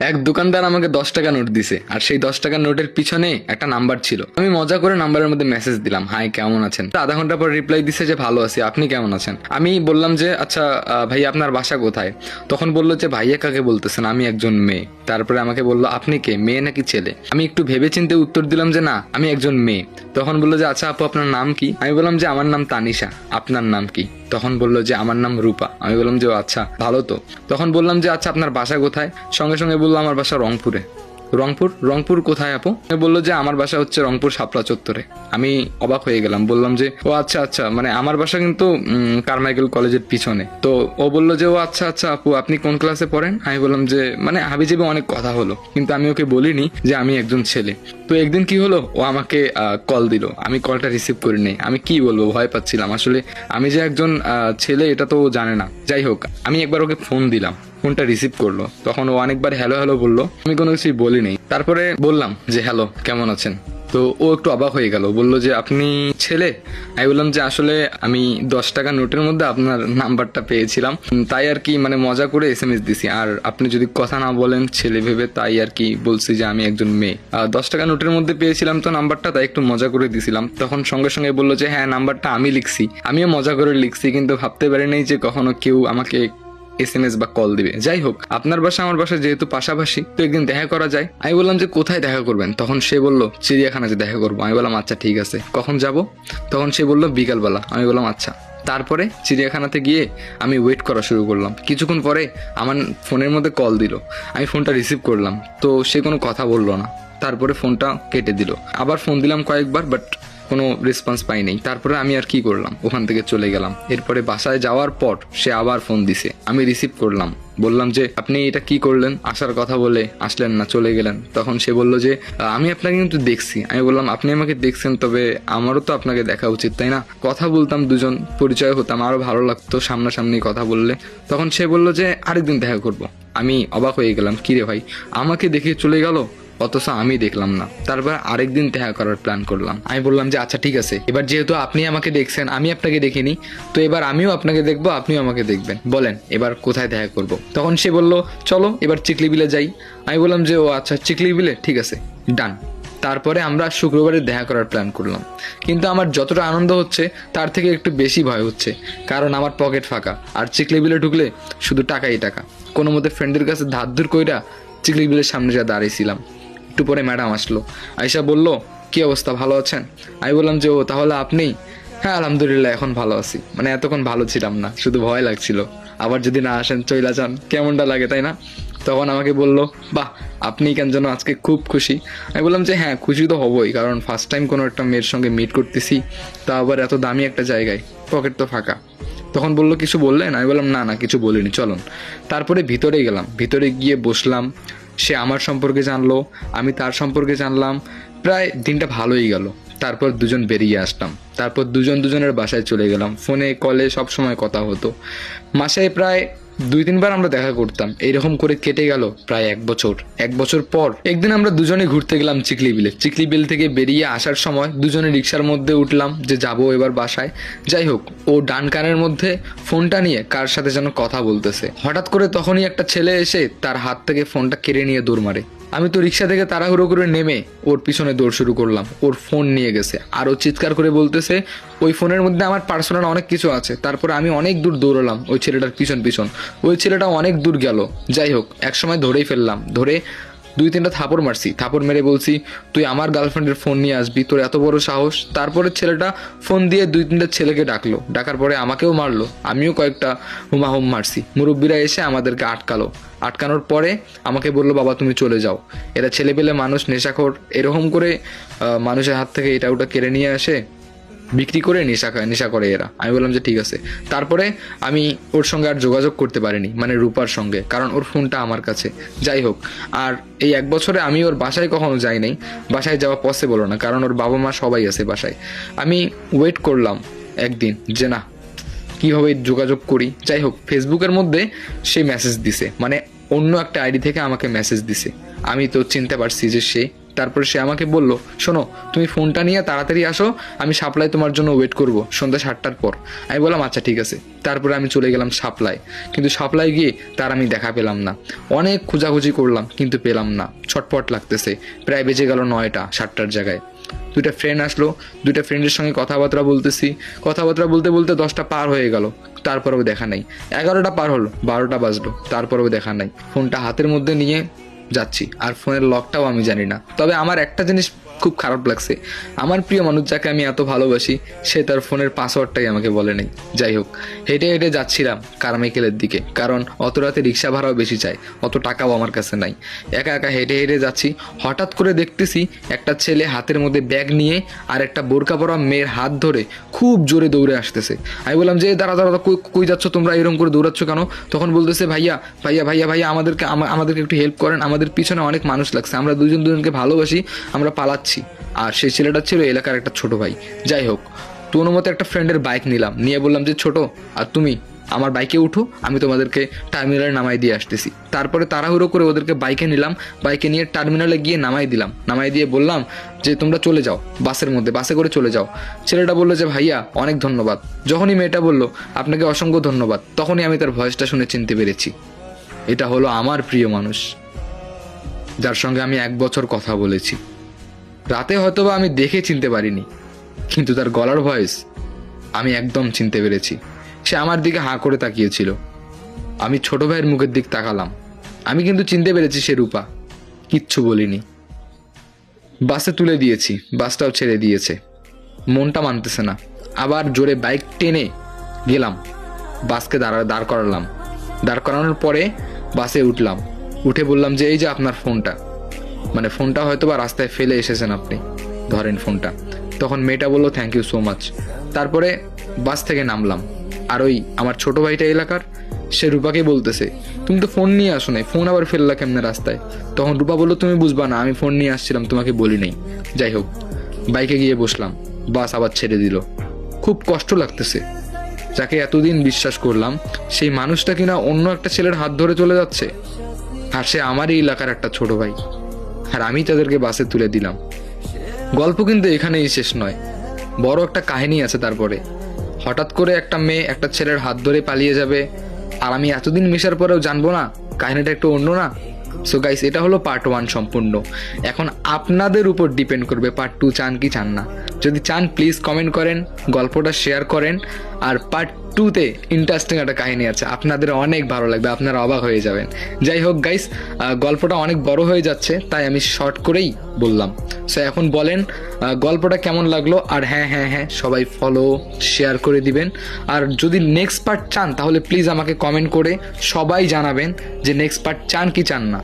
এক দোকানদার আমাকে দশ টাকা নোট দিছে, আর সেই দশ টাকার নোটের পিছনে একটা নাম্বার ছিল। আমি মজা করে নাম্বারের মধ্যে মেসেজ দিলাম হাই কেমন আছেন? আধা ঘণ্টা পর রিপ্লাই দিছে যে, ভালো আছি, আপনি কেমন আছেন? আমি বললাম যে আচ্ছা ভাই আপনার বাসা কোথায়? তখন বলল যে, ভাইয়া, কাকে বলতেছেন? আমি একজন মেয়ে। তারপরে আমাকে বলল, আপনি কে? মেয়ে নাকি ছেলে? আমি একটু ভেবে চিনতে উত্তর দিলাম যে, না, আমি একজন মেয়ে। তখন বলল যে আচ্ছা আপু, আপনার নাম কি? আমি বললাম যে, আমার নাম তানিশা। আপনার নাম কি? তখন বলল যে, আমার নাম রূপা। আমি বললাম যে আচ্ছা ভালো তো। তখন বললাম যে আচ্ছা আপনার বাসা কোথায়? সঙ্গে সঙ্গে বলল, আমার বাসা রংপুরে। রংপুর? রংপুর কোথায় আপু? বলল যে আমার বাসা হচ্ছে রংপুর শাপলা চত্বরে। আমি অবাক হয়ে গেলাম, বললাম যে, ও আচ্ছা আচ্ছা মানে আমার বাসা কিন্তু কারমাইকেল কলেজের পিছনে। তো ও বলল যে, ও আচ্ছা আচ্ছা আপু, আপনি কোন ক্লাসে পড়েন? আমি বললাম যে মানে হাবিজাবি অনেক কথা হলো, কিন্তু আমি ওকে বলিনি যে আমি একজন ছেলে। তো একদিন কি হলো? ও আমাকে কল দিল। আমি কলটা রিসিভ করি নাই। আমি কি বলব, ভয় পাচ্ছিলাম। আসলে আমি যে একজন ছেলে, এটা তো জানে না। যাই হোক, আমি একবার ওকে ফোন দিলাম। ফোনটা রিসিভ করল। তখন ও অনেকবার হ্যালো হ্যালো বলল। আমি কোনো কিছুই বলি নাই। তারপরে বললাম যে হ্যালো কেমন আছেন? তো ও একটু অবাক হয়ে গেল। বলল যে, আপনি ছেলে? আমি বললাম যে, আসলে আমি দশ টাকা নোটের মধ্যে আপনার নাম্বারটা পেয়েছিলাম। তাই আর কি মানে মজা করে এস এম এস দিছি। আর আপনি যদি কথা না বলেন, ছেলে ভেবে তাই আর কি বলছি যে, আমি একজন মেয়ে। আর দশ টাকা নোটের মধ্যে পেয়েছিলাম তো নাম্বারটা তাই একটু মজা করে দিছিলাম। তখন সঙ্গে সঙ্গে বলল যে হ্যাঁ নাম্বারটা আমি লিখছি। আমিও মজা করে লিখছি, কিন্তু ভাবতে পারি নাই যে, কখনো কেউ আমাকে এস এম এস বা কল দিবে। যাই হোক, আপনার বাসা আমার বাসা যেহেতু পাশাপাশি, তো একদিন দেখা করা যায়। আমি বললাম যে, কোথায় দেখা করবেন? তখন সে বলল চিড়িয়াখানাতে দেখা করব। আমি বললাম আচ্ছা ঠিক আছে। কখন যাব? তখন সে বলল, বিকালবেলা। আমি বললাম আচ্ছা। তারপরে চিড়িয়াখানাতে গিয়ে আমি ওয়েট করা শুরু করলাম। কিছুক্ষণ পরে আমার ফোনের মধ্যে কল দিল। আমি ফোনটা রিসিভ করলাম। তো সে কোনো কথা বলল না। তারপরে ফোনটা কেটে দিল। আবার ফোন দিলাম কয়েকবার বাট কোনো রেসপন্স পাই নাই। তারপরে আমি আর কি করলাম? ওখান থেকে চলে গেলাম। এরপরে বাসায় যাওয়ার পর সে আবার ফোন দিছে। আমি রিসিভ করলাম। বললাম যে, আপনি এটা কি করলেন? আসার কথা বলে আসলেন না, চলে গেলেন। তখন সে বলল যে, আমি আপনাকে কিন্তু দেখছি। আমি বললাম, আপনি আমাকে দেখছেন, তবে আমারও তো আপনাকে দেখা উচিত, তাই না? কথা বলতাম, দুজন পরিচয় হতাম আরও ভালো লাগতো সামনাসামনি কথা বললে। তখন সে বলল যে, আরেকদিন দেখা করব। আমি অবাক হয়ে গেলাম কিরে ভাই, আমাকে দেখে চলে গেল? অথচ আমি দেখলাম না। তারপর আরেকদিন দেখা করার প্ল্যান করলাম। আমি বললাম যে আচ্ছা ঠিক আছে। এবার যেহেতু আপনি আমাকে দেখছেন, আমি আপনাকে দেখিনি, তো এবার আমিও আপনাকে দেখব, আপনিও আমাকে দেখবেন। বলেন, এবার কোথায় দেখা করব? তখন সে বলল, চলো, এবার চিকলি বিলে যাই। আমি বললাম যে, ও আচ্ছা চিকলি বিলে ঠিক আছে, ডান। তারপরে আমরা শুক্রবারে দেখা করার প্ল্যান করলাম। কিন্তু আমার যতটা আনন্দ হচ্ছে, তার থেকে একটু বেশি ভয় হচ্ছে, কারণ আমার পকেট ফাঁকা। আর চিকলি বিলে ঢুকলে শুধু টাকাই টাকা। কোনো মতে ফ্রেন্ডের কাছে ধার ধুর কইরা চিকলি বিলের সামনে যা দাঁড়িয়েছিলাম একটু পরে ম্যাডাম আসলো। আয়সা বলল, কি অবস্থা, ভালো আছেন? আমি বললাম যে, ও, তাহলে আপনি? হ্যাঁ আলহামদুলিল্লাহ, এখন ভালো আছি। মানে এতক্ষণ ভালো ছিলাম না, শুধু ভয় লাগছিল। আবার যদি না আসেন, চইলা যান, কেমনটা লাগে, তাই না? তখন আমাকে বলল, বাহ, আপনি কেন যেন আজকে খুব খুশি? আমি বললাম যে হ্যাঁ খুশি তো হবই, কারণ ফার্স্ট টাইম কোনো একটা মেয়ের সঙ্গে মিট করতেছি, তা আবার এত দামি একটা জায়গায় পকেট তো ফাঁকা। তখন বলল, কিছু বললেন? আমি বললাম, না না, কিছু বলিনি, চলুন। তারপরে ভিতরে গেলাম, ভিতরে গিয়ে বসলাম সে আমার সম্পর্কে জানলো, আমি তার সম্পর্কে জানলাম। প্রায় দিনটা ভালোই গেল। তারপর দুজন বেরিয়ে আসলাম। তারপর দুজন দুজনের বাসায় চলে গেলাম। ফোনে, কলে সব সময় কথা হতো। মাসে প্রায় দুই তিনবার আমরা দেখা করতাম। এইরকম করে কেটে গেল প্রায় এক বছর। এক বছর পর একদিন আমরা দুজনে ঘুরতে গেলাম চিকলি বিলে। চিকলি বিল থেকে বেরিয়ে আসার সময় দুজনে রিক্সার মধ্যে উঠলাম যে যাব এবার বাসায়। যাই হোক, ও ডান কানের মধ্যে ফোনটা নিয়ে কার সাথে যেন কথা বলতেছে। হঠাৎ করে তখনই একটা ছেলে এসে তার হাত থেকে ফোনটা কেড়ে নিয়ে দৌড় মারে। আমি তো রিক্সা থেকে তাড়াহুড়ো করে নেমে ওর পিছনে দৌড় শুরু করলাম। ওর ফোন নিয়ে গেছে। আরও চিৎকার করে বলতেছে, ওই ফোনের মধ্যে আমার পার্সোনাল অনেক কিছু আছে। তারপর আমি অনেক দূর দৌড়লাম ওই ছেলেটার পিছন পিছন। ওই ছেলেটা অনেক দূর গেল। যাই হোক, একসময় ধরেই ফেললাম। ধরে দুই তিনটা থাপড় মারছি। থাপড় মেরে বলছি, তুই আমার গার্লফ্রেন্ডের ফোন নিয়ে আসবি, তোর এত বড় সাহস? তারপরে ছেলেটা ফোন দিয়ে দুই তিনটা ছেলেকে ডাকলো। ডাকার পরে আমাকেও মারলো। আমিও কয়েকটা হুমাহুম মারছি। মুরব্বীরা এসে আমাদেরকে আটকালো। আটকানোর পরে আমাকে বলল, বাবা, তুমি চলে যাও। এরা ছেলে পেলে মানুষ, নেশাখোর। এরকম করে মানুষের হাত থেকে এটা ওটা কেড়ে নিয়ে আসে। বিক্রি করে নেশা খায় নেশা করে এরা। আমি বললাম যে ঠিক আছে। তারপরে আমি ওর সঙ্গে আর যোগাযোগ করতে পারিনি মানে রূপার সঙ্গে, কারণ ওর ফোনটা আমার কাছে। যাই হোক, আর এই এক বছরে আমি ওর বাসায় কখনো যাই নাই। বাসায় যাওয়া পসিবল না, কারণ ওর বাবা মা সবাই আছে বাসায়। আমি ওয়েট করলাম একদিন যে না, কীভাবে যোগাযোগ করি। যাই হোক, ফেসবুকের মধ্যে সে মেসেজ দিছে মানে অন্য একটা আইডি থেকে আমাকে মেসেজ দিছে। আমি তো চিনতে পারছি যে সে তারপরে সে আমাকে বলল, শোনো, তুমি ফোনটা নিয়ে তাড়াতাড়ি আসো, আমি সাপ্লাই তোমার জন্য ওয়েট করব সন্ধ্যা সাতটার পর। আমি বললাম আচ্ছা ঠিক আছে। তারপরে আমি চলে গেলাম সাপ্লাই। কিন্তু সাপ্লাই গিয়ে তার আমি দেখা পেলাম না। অনেক খোঁজাখুঁজি করলাম, কিন্তু পেলাম না। ছটপট লাগতেছে। প্রায় বেজে গেল নয়টা সাতটার জায়গায়। দুইটা ফ্রেন্ড আসলো। দুইটা ফ্রেন্ডের সঙ্গে কথাবার্তা বলতেছি। কথাবার্তা বলতে বলতে দশটা পার হয়ে গেল। তারপরেও দেখা নাই। এগারোটা পার হলো, বারোটা বাজলো। তারপরেও দেখা নাই। ফোনটা হাতের মধ্যে নিয়ে যাচ্ছি। আর ফোনের লকটাও আমি জানি না। তবে আমার একটা জিনিস খুব খারাপ লাগছে। আমার প্রিয় মানুষ যাকে আমি এত ভালোবাসি, সে তার ফোনের পাসওয়ার্ডটাই আমাকে বলে নেই। যাই হোক, হেঁটে হেঁটে যাচ্ছিলাম কারমাইকেলের দিকে, কারণ অত রাতে রিক্সা ভাড়াও বেশি চাই, অত টাকাও আমার কাছে নাই। একা একা হেঁটে হেঁটে যাচ্ছি, হঠাৎ করে দেখতেছি একটা ছেলে হাতের মধ্যে ব্যাগ নিয়ে আর একটা বোরকা পরা মেয়ের হাত ধরে খুব জোরে দৌড়ে আসতেছে। আমি বললাম, যে, দাঁড়া দাঁড়া, কই- যাচ্ছ তোমরা? এরকম করে দৌড়াচ্ছ কেন? তখন বলতেছে, ভাইয়া ভাইয়া ভাইয়া ভাইয়া, আমাদেরকে আমাদেরকে একটু হেল্প করেন। আমাদের পিছনে অনেক মানুষ লাগছে। আমরা দুজন দুজনকে ভালোবাসি, আমরা পালাচ্ছি। আর সেই ছেলেটা ছিল এলাকার একটা ছোট ভাই। যাই হোক তোর মতো একটা ফ্রেন্ডের বাইক নিলাম। নিয়ে বললাম যে, ছোট, আর তুমি? আমার বাইকে উঠো, আমি তোমাদেরকে টার্মিনালে নামাই দিয়ে আসতেছি। তারপরে তাড়াহুড়ো করে ওদেরকে বাইকে নিলাম। বাইকে নিয়ে টার্মিনালে গিয়ে নামাই দিলাম। নামাই দিয়ে বললাম যে, তোমরা চলে যাও, বাসের মধ্যে, বাসে করে চলে যাও। ছেলেটা বলল যে, ভাইয়া, অনেক ধন্যবাদ। যখনই মেয়েটা বলল, আপনাকে অসংখ্য ধন্যবাদ। তখনই আমি তার ভয়েসটা শুনে চিনতে পেরেছি। এটা হলো আমার প্রিয় মানুষ, যার সঙ্গে আমি এক বছর কথা বলেছি। রাতে হয়তোবা আমি দেখে চিনতে পারিনি, কিন্তু তার গলার ভয়েস আমি একদম চিনতে পেরেছি। সে আমার দিকে হাঁ করে তাকিয়েছিল। আমি ছোট ভাইয়ের মুখের দিক তাকালাম। আমি কিন্তু চিনতে পেরেছি সে রূপা। কিচ্ছু বলিনি। বাসে তুলে দিয়েছি, বাসটাও ছেড়ে দিয়েছে। মনটা মানতেছে না। আবার জোরে বাইক টেনে গেলাম। বাসকে দাঁড়া দাঁড় করালাম। দাঁড় করানোর পরে বাসে উঠলাম। উঠে বললাম যে, এই যে আপনার ফোনটা। মানে ফোনটা হয়তো বা রাস্তায় ফেলে এসেছেন আপনি, ধরেন ফোনটা। তখন মেয়েটা বলল থ্যাংক ইউ সো মাচ তারপরে বাস থেকে নামলাম। আর ওই আমার ছোট ভাইটা এলাকার, সে রূপাকে বলতেছে, তুমি তো ফোন নিয়ে আসো নাই, ফোন আবার ফেললা কেমনে রাস্তায়? তখন রূপা বলল, তুমি বুঝবা না, আমি ফোন নিয়ে আসছিলাম, তোমাকে বলি নাই। যাই হোক, বাইকে গিয়ে বসলাম, বাস আবার ছেড়ে দিল। খুব কষ্ট লাগতেছে। যাকে এতদিন বিশ্বাস করলাম, সেই মানুষটা কিনা অন্য একটা ছেলের হাত ধরে চলে যাচ্ছে? আর সে আমারই এলাকার একটা ছোট ভাই। আর আমি তাদেরকে বাসে তুলে দিলাম। গল্প কিন্তু এখানেই শেষ নয়। বড় একটা কাহিনী আছে তারপরে। হঠাৎ করে একটা মেয়ে একটা ছেলের হাত ধরে পালিয়ে যাবে। আর আমি এতদিন মেশার পরেও জানব না, কাহিনীটা একটু অন্য না? সো গাইস এটা হলো পার্ট ওয়ান সম্পূর্ণ। এখন আপনাদের উপর ডিপেন্ড করবে পার্ট টু চান কি চান না। যদি চান প্লিজ কমেন্ট করেন, গল্পটা শেয়ার করেন। আর পার্ট টুতে ইন্টারেস্টিং একটা কাহিনী আছে। আপনাদের অনেক ভালো লাগবে, আপনারা অবাক হয়ে যাবেন। যাই হোক গাইস গল্পটা অনেক বড় হয়ে যাচ্ছে, তাই আমি শর্ট করেই বললাম। সো এখন বলেন গল্পটা কেমন লাগল? আর হ্যাঁ হ্যাঁ হ্যাঁ সবাই ফলো শেয়ার করে দিবেন। আর যদি নেক্সট পার্ট চান, তাহলে প্লিজ আমাকে কমেন্ট করে সবাই জানাবেন যে নেক্সট পার্ট চান কি চান না।